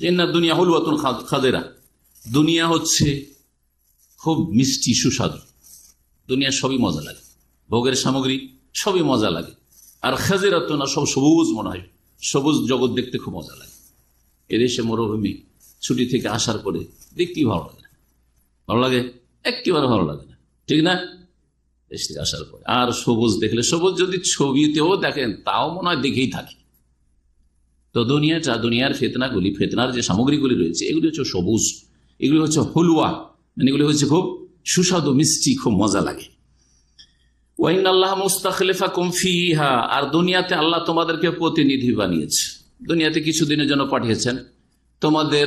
না দুনিয়া হলুয়াতুন খাদেরা। দুনিয়া হচ্ছে খুব মিষ্টি, সুস্বাদু। দুনিয়ার সবই মজা লাগে। ভোগের সামগ্রী সবই মজা লাগে। আর খাজেরাত না সব সবুজ মনে হয়। সবুজ জগৎ দেখতে খুব মজা লাগে। এদেশে মরুভূমি ছুটি থেকে আসার পরে দেখতেই ভালো লাগে না। ভালো লাগে? একেবারে ভালো লাগে না। ঠিক না? থেকে আসার পরে। আর সবুজ দেখলে, সবুজ যদি ছবিতেও দেখেন, তাও মনে হয় দেখেই থাকে। তো দুনিয়াটা দুনিয়ার ফেতনাগুলি, ফেতনার যে সামগ্রীগুলি রয়েছে, এগুলি হচ্ছে সবুজ, এগুলি হচ্ছে হলুয়া মানে এগুলি হচ্ছে খুব সুস্বাদু, মিষ্টি, খুব মজা লাগে। আল্লাহ আর দুনিয়াতে আল্লাহ তোমাদেরকে প্রতিনিধি বানিয়েছে। দুনিয়াতে কিছুদিনের জন্য পাঠিয়েছেন। তোমাদের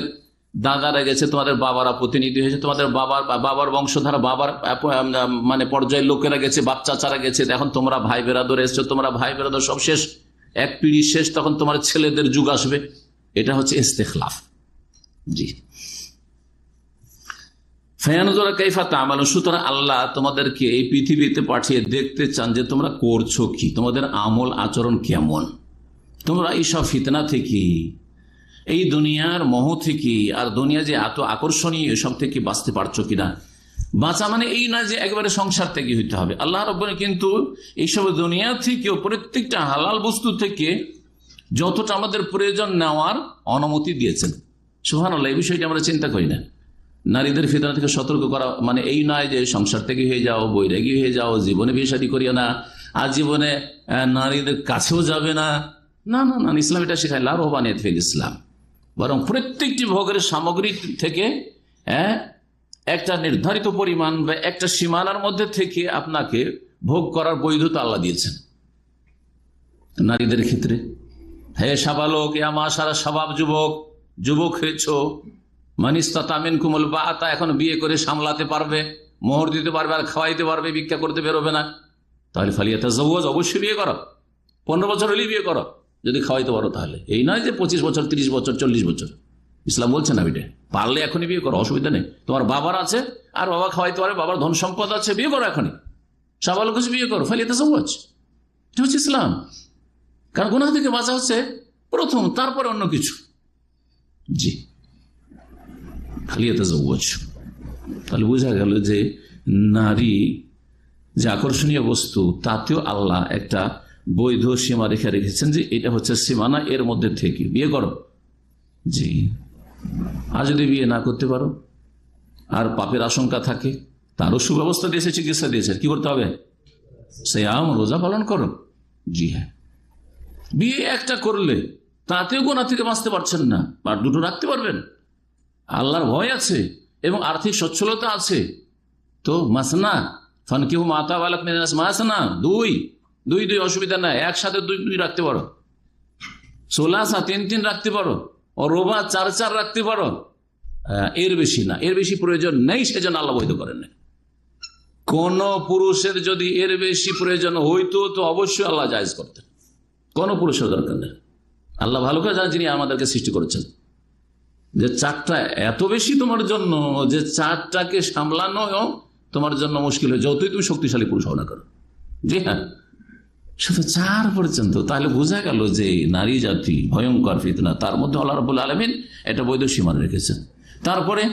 দাদারা গেছে, তোমাদের বাবারা প্রতিনিধি হয়েছে, তোমাদের বাবার বাবার বংশধারা, বাবার মানে পর্যায়ের লোকেরা গেছে বাচ্চা চারা গেছে, এখন তোমরা ভাই বেরাদর এসছো, তোমরা ভাই বেরাদর সব শেষ। এক পিড়ি শেষ, তখন তোমার ছেলেদের যুগ আসবে। এটা হচ্ছে ইস্তেখলাফ। জি। ফয়ানুজোরা কাইফা তামালু সুতরাং আল্লাহ তোমাদেরকে এই পৃথিবীতে পাঠিয়ে দেখতে চান যে তোমরা করছ কি, তোমাদের আমল আচরণ কেমন। তোমরা এইসব ফিতনা থেকে, এই দুনিয়ার মোহ থেকে, আর দুনিয়া যে এত আকর্ষণীয়, এসব থেকে বাঁচতে পারছ কিনা বাঁচা মানে এই না যে একবারে সংসার থেকে হইতে হবে। আল্লাহ রব্বনে কিন্তু এইসব দুনিয়া থেকেও প্রত্যেকটা হালাল বস্তু থেকে যতটা আমাদের প্রয়োজন নেওয়ার অনুমতি দিয়েছেন। সুহান আল্লাহ এই বিষয়টি আমরা চিন্তা করি না। নারীদের ফিতনা থেকে সতর্ক করা মানে এই নয় যে সংসার থেকে হয়ে যাও, বৈরাগী হয়ে যাও, জীবনে বিয়ে করিও না আর জীবনে নারীদের কাছেও যাবে না। না না না, ইসলাম এটা শেখায়। ফিল ইসলাম। বরং প্রত্যেকটি ভোগের সামগ্রী থেকে একটা নির্ধারিত পরিমাণ বা একটা সীমানার মধ্যে থেকে আপনাকে ভোগ করার বৈধতা আল্লাহ দিয়েছেন। নারীদের ক্ষেত্রে। হে সাবালক আমা সারা স্বভাব যুবক যুবক হয়েছ। মানিস্তা তামিন কুমল বা তা এখন বিয়ে করে সামলাতে পারবে, মোহর দিতে পারবে আর খাওয়াইতে পারবে, ভিক্ষা করতে বেরোবে না। তাহলে ফালিয়াতা জৌজ অবশ্যই বিয়ে করো। পনেরো বছর হলেই বিয়ে করো। যদি খাওয়াইতে পারো তাহলে। এই নয় যে পঁচিশ বছর, তিরিশ বছর, চল্লিশ বছর। ইসলাম বলছে না বিটে। পারলে এখনই বিয়ে করো, অসুবিধা নেই। তোমার বাবার আছে, আর বাবা খাওয়াইতে পারে, বাবার ধন সম্পদ আছে, বিয়ে করো এখনই। সাবালক বিয়ে করো ফালিয়াতে জৌজ এটা হচ্ছে ইসলাম। কারণ গুনাহ থেকে বাঁচা হচ্ছে প্রথম, তারপরে অন্য কিছু। জি। খালিয়াতে জৌজ তাহলে বোঝা গেল যে নারী যে আকর্ষণীয় বস্তু, তাতেও আল্লাহ একটা বৈধ সীমা রেখে রেখেছেন যে এটা হচ্ছে সীমানা, এর মধ্যে থেকে। বিয়ে করো। জি। আর যদি বিয়ে না করতে পারো, আর পাপের আশঙ্কা থাকে, তারও সুব্যবস্থা দিয়েছে, চিকিৎসা দিয়েছে, কি করতে হবে? সে আম রোজা পালন করো। জি হ্যাঁ। বিয়ে একটা করলে তাতেও গোনা থেকে বাঁচতে পারছেন না আর দুটো রাখতে পারবেন। আল্লাহর ভয় আছে এবং আর্থিক সচ্ছলতা আছে। তো মাসনা ফান কেউ মাতা বালাক মাসনা, দুই দুই দুই, অসুবিধা নাই, একসাথে দুই দুই রাখতে পারো। সোলাসা তিন তিন রাখতে পারো। রোবা চার চার রাখতে পারো এর বেশি না। এর বেশি প্রয়োজন নেই, সেজন্য আল্লাহ বৈধ করেন না কোন পুরুষের যদি এর বেশি প্রয়োজন হইতো, তো অবশ্যই আল্লাহ জায়জ করতেন। কোন পুরুষের দরকার নেই। আল্লাহ ভালো করে যিনি আমাদেরকে সৃষ্টি করেছেন। যে চারটা এত বেশি তোমার জন্য, যে চারটাকে সামলানো তোমার জন্য মুশকিল হয়ে, যতই তুমি শক্তিশালী পুরুষ হও না করো জি হ্যাঁ। শুধু চার পর্যন্ত, তাহলে বোঝা গেল যে নারী জাতি ভয়ঙ্কর ফিতনা। তার মধ্যে আল্লাহ রবুল আলমিন এটা বৈধ সীমা রেখেছেন। তারপরে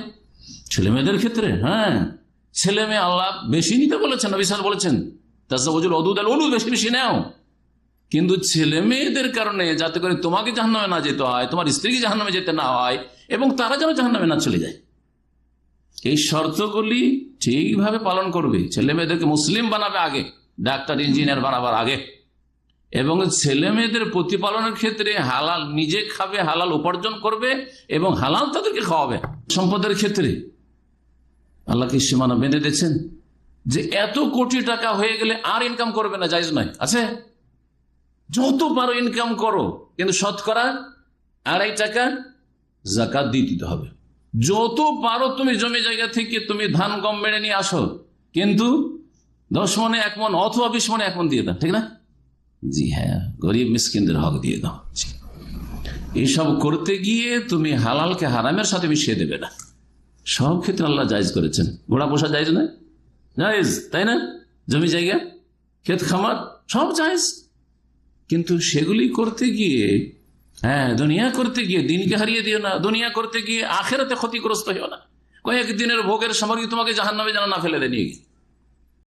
ছেলে মেয়েদের ক্ষেত্রে হ্যাঁ ছেলে মেয়ে আল্লাহ বেশি নিতে বলেছেন বিশাল বলেছেন তাজুল অদুদ আল অলুদ বেশি বেশি নেও। কিন্তু ছেলে মেয়েদের কারণে যাতে করে তোমাকে জাহান্নামে না যেতে হয়, তোমার স্ত্রীকে জাহান্নামে যেতে না হয়, এবং তারা যেন জাহান্নামে না চলে যায়। এই শর্তগুলি ঠিকভাবে পালন করবে। ছেলে মেয়েদেরকে মুসলিম বানাবে আগে, ডাক্তার, ইঞ্জিনিয়ার বানাবার আগে। এবং ছেলে মেয়েদের প্রতিপালনের ক্ষেত্রে হালাল, নিজে খাবে, হালাল উপার্জন করবে এবং হালাল তাদেরকে খাওয়াবে। সম্পদের ক্ষেত্রে। আল্লাহকে সীমানা বেঁধে দিয়েছেন যে এত কোটি টাকা হয়ে গেলে আর ইনকাম করবে না যাইজ নয়। আছে? যত পারো ইনকাম করো, কিন্তু শতকরা আড়াই টাকা জাকাত দিয়ে দিতে হবে। যত পারো তুমি জমি জায়গা থেকে তুমি ধান, গম বেড়ে নিয়ে আসো, কিন্তু দশ মনে এক মন অথবা বিশ মনে এক মন দিয়ে দাও, ঠিক না? জি হ্যাঁ গরিব মিসকিনদের হক দিয়ে দাও। এইসব করতে গিয়ে তুমি হালালকে হারামের সাথে মিশিয়ে দেবে না। সব ক্ষেত্রে আল্লাহ জায়জ করেছেন। ঘোড়া পোষা জায়জ না জায়জ, তাই না? জমি জায়গা, ক্ষেত খামার, সব জায়জ। কিন্তু সেগুলি করতে গিয়ে হ্যাঁ দুনিয়া করতে গিয়ে দিনকে হারিয়ে দিও না, দুনিয়া করতে গিয়ে আখেরাতে ক্ষতিগ্রস্ত হও না। কয়েক দিনের ভোগের সামগ্রী তোমাকে জাহান নামে জানা না ফেলে দেয়, নিয়ে।